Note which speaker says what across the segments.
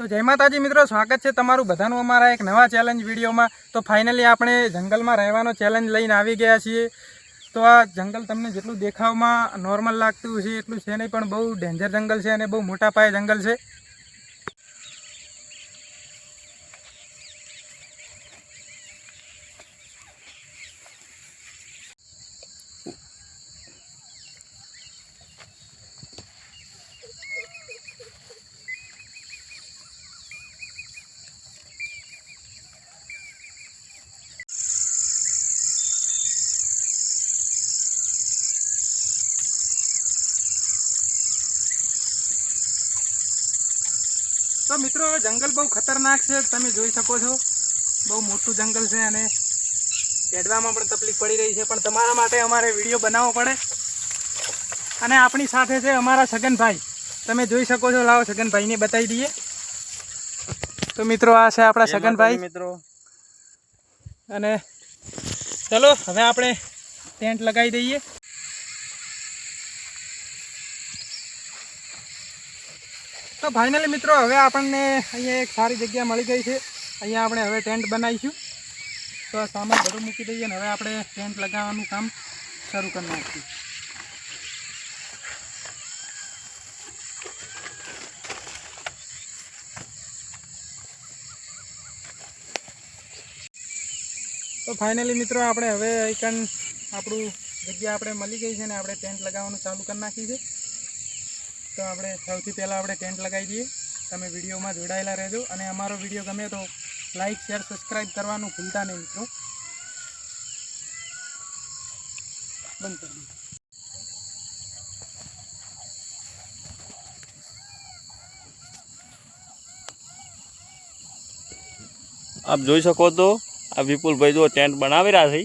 Speaker 1: તો જય માતાજી મિત્રો, સ્વાગત છે તમારું બધાનું અમારા એક નવા ચેલેન્જ વિડીયોમાં. તો ફાઇનલી આપણે જંગલમાં રહેવાનો ચેલેન્જ લઈને આવી ગયા છીએ. તો આ જંગલ તમને જેટલું દેખાવમાં નોર્મલ લાગતું છે એટલું છે નહીં, પણ બહુ ડેન્જર જંગલ છે અને બહુ મોટા પાયે જંગલ છે. તો મિત્રો જંગલ બહુ ખતરનાક છે તમે જોઈ શકો છો. બહુ મોટું જંગલ છે અને ચડવામાં પણ તકલીફ પડી રહી છે પણ તમારા માટે અમારે વીડિયો બનાવવો પડે. અને આપણી સાથે છે અમારા છગનભાઈ. તમે જોઈ શકો છો લાવો સગનભાઈને બતાવી દઈએ. તો મિત્રો આ છે આપણા સગનભાઈ
Speaker 2: મિત્રો.
Speaker 1: અને ચલો હવે આપણે ટેન્ટ લગાવી દઈએ. તો ફાઇનલી મિત્રો, હવે આપણને અહીંયા એક સારી જગ્યા મળી ગઈ છે. અહીંયા આપણે હવે ટેન્ટ બનાવીશું. તો સામાન બધું મૂકી દઈએ અને હવે આપણે ટેન્ટ લગાવવાનું કામ શરૂ કરી નાખીશું તો ફાઇનલી મિત્રો, આપણે હવે આઈકન આપણું જગ્યા આપણે મળી ગઈ છે ને આપણે ટેન્ટ લગાવવાનું ચાલુ કરી નાખી છે. તો આપણે સૌથી પહેલાં આપણે ટેન્ટ લગાવી દઈએ. તમે વિડીયોમાં જોડાયેલા રહેજો. અને અમારો વીડિયો ગમે તો લાઈક શેર સબસ્ક્રાઈબ કરવાનું ભૂલતા નહીં મિત્રો. બંધ કરી
Speaker 2: આપ જોઈ શકો તો આ વિપુલભાઈ જો ટેન્ટ બનાવી રહ્યા છે.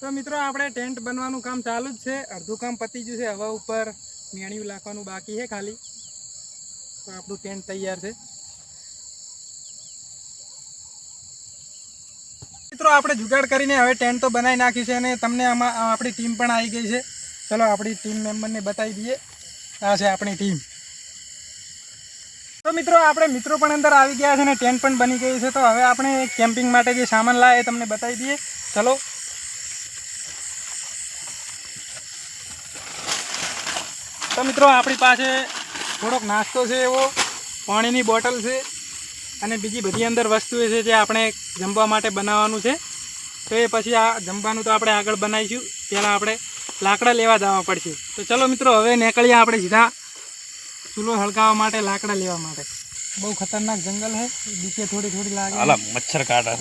Speaker 1: તો મિત્રો આપણે ટેન્ટ બનવાનું કામ ચાલુ જ છે. અડધું કામ પતી ગયું છે હવા ઉપર. મેણિયું લાખવાનું બાકી છે ખાલી. તો આપણું ટેન્ટ તૈયાર છે. મિત્રો, આપણે જુગાડ કરીને હવે ટેન્ટ તો બનાવી નાખી છે અને તમને આમાં આપણી ટીમ પણ આવી ગઈ છે. ચલો, આપણી ટીમ મેમ્બરને બતાવી દઈએ. આ છે આપણી ટીમ તો મિત્રો, આપણે મિત્રો પણ અંદર આવી ગયા છે અને ટેન્ટ પણ બની ગઈ છે. તો હવે આપણે કેમ્પિંગ માટે જે સામાન લાવે તમને બતાવી દઈએ. ચલો. તો મિત્રો, આપણી પાસે થોડોક નાસ્તો છે એવો, પાણીની બોટલ છે અને બીજી બધી અંદર વસ્તુઓ છે જે આપણે જમવા માટે બનાવવાનું છે. તો એ પછી આ જમવાનું તો આપણે આગળ બનાવીશું. પહેલાં આપણે લાકડા લેવા જવા પડશે. તો ચલો મિત્રો, હવે નીકળીએ આપણે સીધા ચૂલો હળગાવવા માટે, લાકડા લેવા માટે. બહુ ખતરનાક જંગલ છે બીકે થોડી થોડી લાગે.
Speaker 2: મચ્છર કાઢા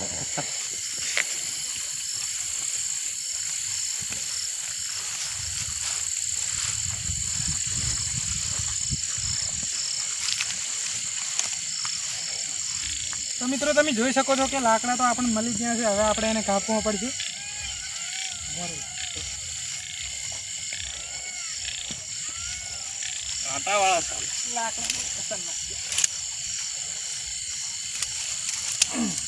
Speaker 1: તો મિત્રો તમે જોઈ શકો છો કે લાકડા તો આપણને મળી ગયા છે. હવે આપણે એને કાપવા પડશે. લાકડા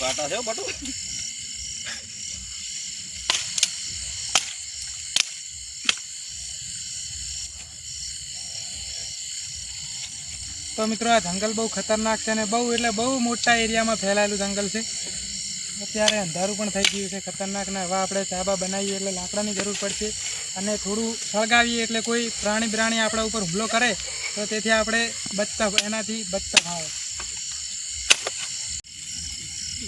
Speaker 2: કાંટા છે બટુ
Speaker 1: તો મિત્રો, આ જંગલ બહુ ખતરનાક છે અને બહુ એટલે બહુ મોટા એરિયામાં ફેલાયેલું જંગલ છે. અત્યારે અંધારું પણ થઈ ગયું છે, ખતરનાક ને હવે આપણે ચાબા બનાવીએ એટલે લાકડાની જરૂર પડશે. અને થોડું સળગાવીએ એટલે કોઈ પ્રાણી પ્રાણી આપણા ઉપર હુમલો કરે, તો તેથી આપણે બચતા, એનાથી બચતા થાવ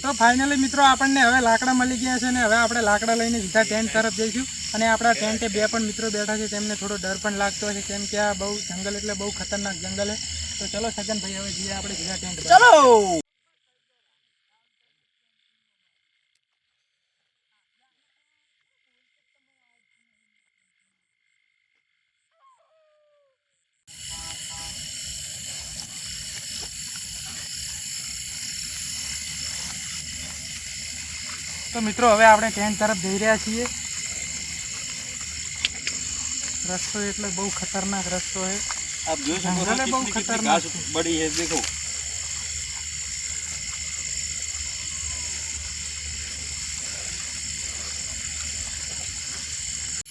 Speaker 1: તો ફાઇનલી મિત્રો આપણને હવે લાકડા મળી ગયા છે ને હવે આપણે લાકડા લઈને સીધા ટેન્ટ તરફ જઈશું. અને આપણા ટેન્ટે બે પણ મિત્રો બેઠા છે, તેમને થોડો ડર પણ લાગતો હશે, કેમ કે આ બહુ જંગલ એટલે બહુ ખતરનાક જંગલ છે. તો ચલો સગનભાઈ હવે જઈએ આપણે સીધા ટેન્ટ ચલો! તો મિત્રો હવે આપણે ટેન્ટ તરફ જઈ રહ્યા છીએ રસ્તો એટલે બહુ ખતરનાક રસ્તો છે
Speaker 2: आप જોઈ શકો છો
Speaker 1: જંગલે બહુ
Speaker 2: कितनी कितनी
Speaker 1: खतरनाक
Speaker 2: घास बड़ी है देखो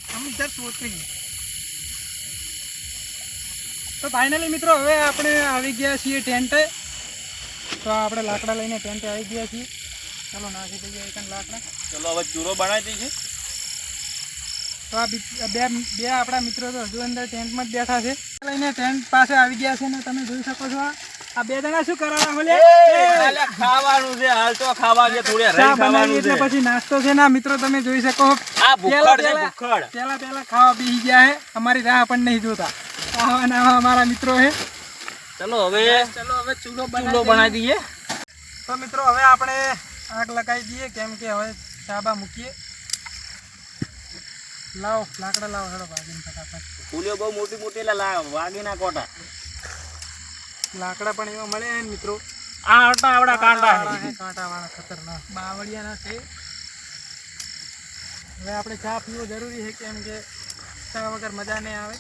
Speaker 1: हम इधर सोचेंगे તો ફાઇનલી મિત્રો હવે આપણે આવી ગયા છીએ ટેન્ટે તો આપણે લાકડા લઈને ટેન્ટે આવી ગયા છીએ ચાલો નાખી દઈએ એક લાકડા.
Speaker 2: ચલો હવે ચૂરો બનાવી દઈએ
Speaker 1: તો આ બે બે આપણા મિત્રો તો હજુ અંદર ટેન્ટમાં જ બેઠા છે. લઈને ટેન્ટ પાસે આવી ગયા છે ને તમે જોઈ શકો છો આ. બે જણા શું કરવાના બોલે?
Speaker 2: ખાવાનું છે હાલ તો ખાવા છે થોડે
Speaker 1: રહી ખાવાનું એટલે પછી નાસ્તો છે ને મિત્રો તમે જોઈ શકો.
Speaker 2: આ ભૂખડ છે ભૂખડ.
Speaker 1: પેલા પેલા ખાવા બી ગયા હે અમારી રાહ પણ નહીં જોતા. આવા અમારા મિત્રો હે
Speaker 2: ચલો હવે
Speaker 1: ચલો હવે ચૂલો
Speaker 2: ચૂલો બનાવી દઈએ.
Speaker 1: તો મિત્રો હવે આપણે આગ લગાવી દઈએ કેમ કે હવે ચાબા મૂકીએ. લાવો લાકડા લાવો હેડો ભાગીને ફટાફટ.
Speaker 2: ફૂલ્યો બહુ મોટી મોટી એટલે લાવ વાગીના કોટા.
Speaker 1: લાકડા પણ એવા મળે ને મિત્રો?
Speaker 2: આ આટા આવડા કાંટા
Speaker 1: કાંટા વાળા ખતરનાક. બાવળિયાના છે. હવે આપણે ચા પીવો જરૂરી છે કેમ કે ચા વગર મજા નહીં આવે.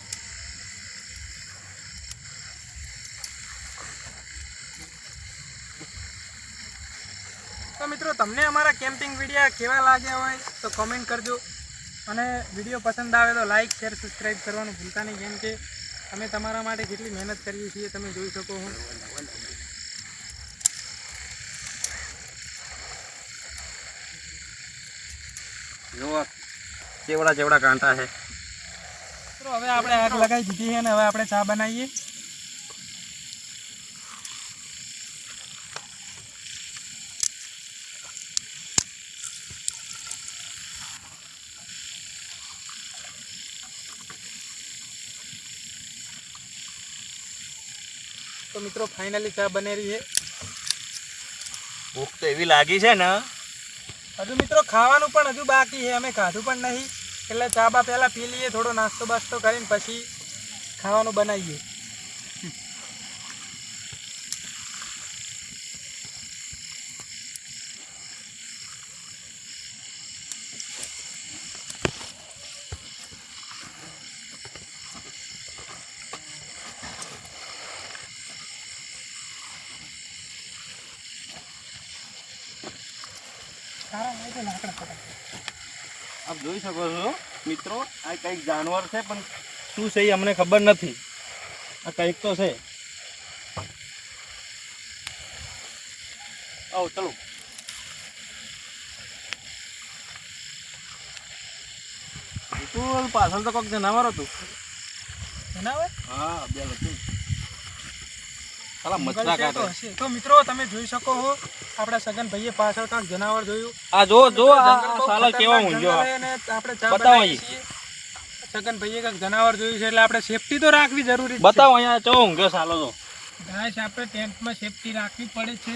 Speaker 1: તો મિત્રો તમને અમારા કેમ્પિંગ વિડીયા કેવા લાગ્યા હોય તો કોમેન્ટ કરજો. અને વીડિયો પસંદ આવે તો લાઇક શેર સબસ્ક્રાઈબ કરવાનું ભૂલતા નહીં. કેમ કે અમે તમારા માટે કેટલી મહેનત કરીએ છીએ તમે જોઈ શકો છો.
Speaker 2: જુઓ ચેવડા ચેવડા કાંટા છે.
Speaker 1: મિત્રો હવે આપણે આગ લગાવી દીધી છે અને હવે આપણે ચા બનાવીએ. મિત્રો ફાઇનલી ચા બનેલી છે.
Speaker 2: ભૂખ તો એવી લાગી છે ને.
Speaker 1: હજુ મિત્રો ખાવાનું પણ હજુ બાકી છે. અમે ખાધું પણ નહીં. એટલે ચા બા પહેલાં પી લઈએ થોડો નાસ્તો બાસ્તો કરીને પછી ખાવાનું બનાવીએ. સારા હોય તો લાકડા ફટાફટ
Speaker 2: આપ જોઈ શકો છો મિત્રો આ કંઈક જાનવર છે પણ શું છે એ અમને ખબર નથી. આ કંઈક તો છે. આવો ચલો. તું પાછળ તો કોક જનાવર હતું.
Speaker 1: જનાવર?
Speaker 2: હા બે હતું સાલા કાઢે.
Speaker 1: તો મિત્રો તમે જોઈ શકો છો આપણા સગન ભાઈએ પાછળ કાંક જનાવર જોયું.
Speaker 2: આ જો જો સાલા કેવા
Speaker 1: છે આપણે ચા
Speaker 2: બતાવો
Speaker 1: સગન ભાઈએ કાંક જનાવર જોયું છે એટલે આપણે સેફટી તો રાખવી જરૂરી છે.
Speaker 2: બતાવો અહીંયા ચો ઊંઘ્યો સાલો તો.
Speaker 1: ગાઈસ આપણે ટેન્ટમાં સેફટી રાખવી પડે છે.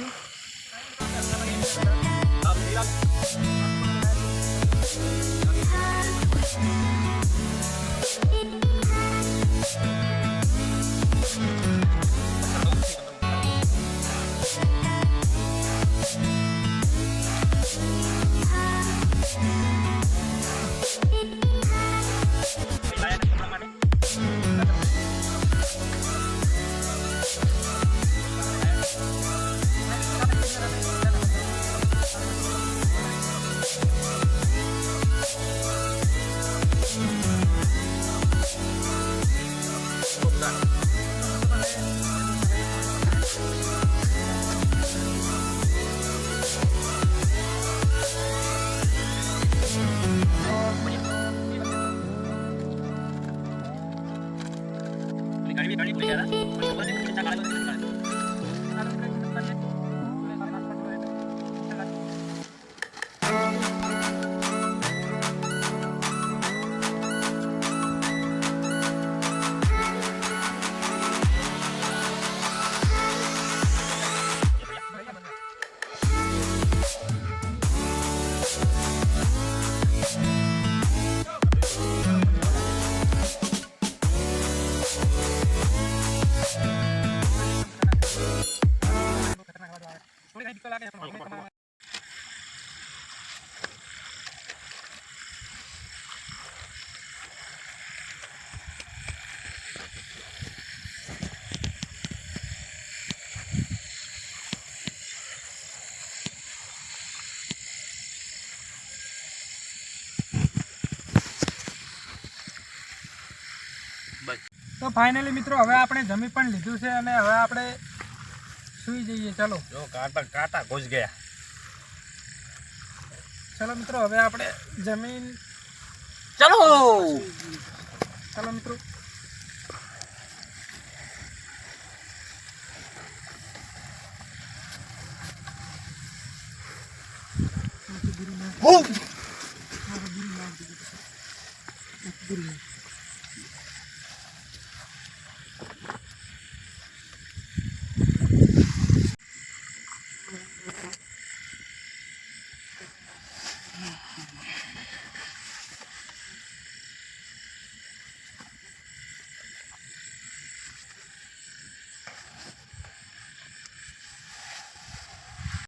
Speaker 1: તો ફાઇનલી મિત્રો હવે આપણે જમી પણ લીધું છે અને હવે આપણે સૂઈ જઈએ ચાલો.
Speaker 2: જો કાંટા કાંટા ઘૂસ ગયા.
Speaker 1: ચાલો મિત્રો હવે આપણે જમીન
Speaker 2: ચાલો!
Speaker 1: ચાલો મિત્રો.